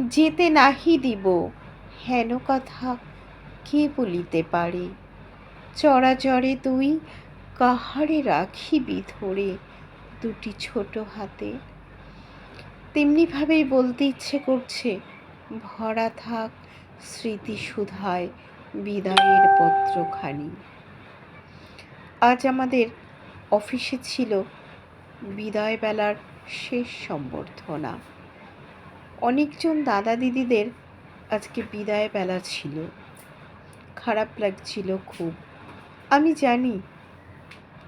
যেতে নাহি দিব। হেন কথা কে বলিতে পারে? চরাচরে তুই কাহারে রাখিবি ধরে দুটি ছোট হাতে? তেমনিভাবেই বলতে ইচ্ছে করছে, ভরা থাক স্মৃতি সুধায় বিদায়ের পত্রখানি। আজ আমাদের অফিসে ছিল বিদায় বেলার শেষ সম্বর্ধনা। অনেকজন দাদা দিদিদের আজকে বিদায় বেলা ছিল। খারাপ লাগছিল খুব। আমি জানি,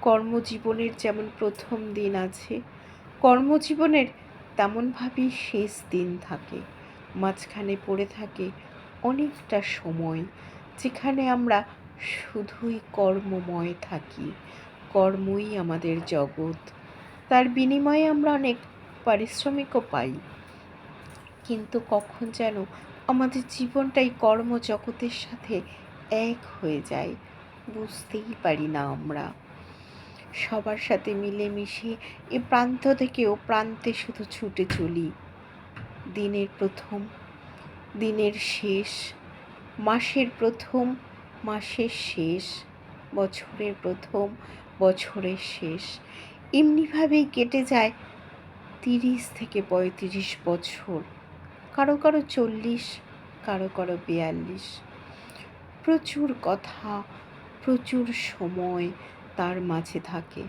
কর্মজীবনের যেমন প্রথম দিন আছে, কর্মজীবনের তেমনভাবেই শেষ দিন থাকে। মাঝখানে পড়ে থাকে অনেকটা সময়, যেখানে আমরা শুধুই কর্মময় থাকি, কর্মই আমাদের জগৎ। তার বিনিময়ে আমরা অনেক পারিশ্রমিকও পাই। কিন্তু কখন যেন আমাদের জীবনটাই কর্মজগতের সাথে এক হয়ে যায়, বুঝতেই পারি না আমরা। সবার সাথে মিলেমিশে এ প্রান্ত থেকে ও প্রান্তে শুধু ছুটে চলি। দিনের প্রথম, দিনের শেষ, মাসের প্রথম, মাসের শেষ, বছরের প্রথম, বছরের শেষ। এমনিভাবেই কেটে যায় তিরিশ থেকে পঁয়ত্রিশ বছর। কারও কারও চল্লিশ, কারও কারও বিয়াল্লিশ। প্রচুর কথা, প্রচুর সময় তার মাঝে থাকে।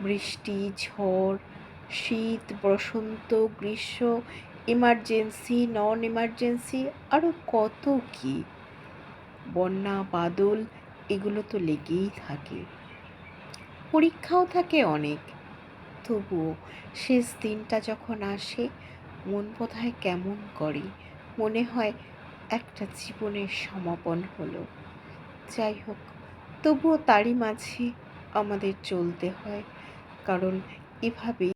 বৃষ্টি, ঝড়, শীত, বসন্ত, গ্রীষ্ম ইমার্জেন্সি নন ইমার্জেন্সি আরও কত কি। বন্যা, বাদল, এগুলো তো লেগেই থাকে। পরীক্ষাও থাকে অনেক। তবুও শেষ দিনটা যখন আসে মন বোধহয় কেমন করে? মনে হয় একটা জীবনের সমাপন হলো। যাই হোক, তবুও তারই মাঝে আমাদের চলতে হয়। কারণ এভাবেই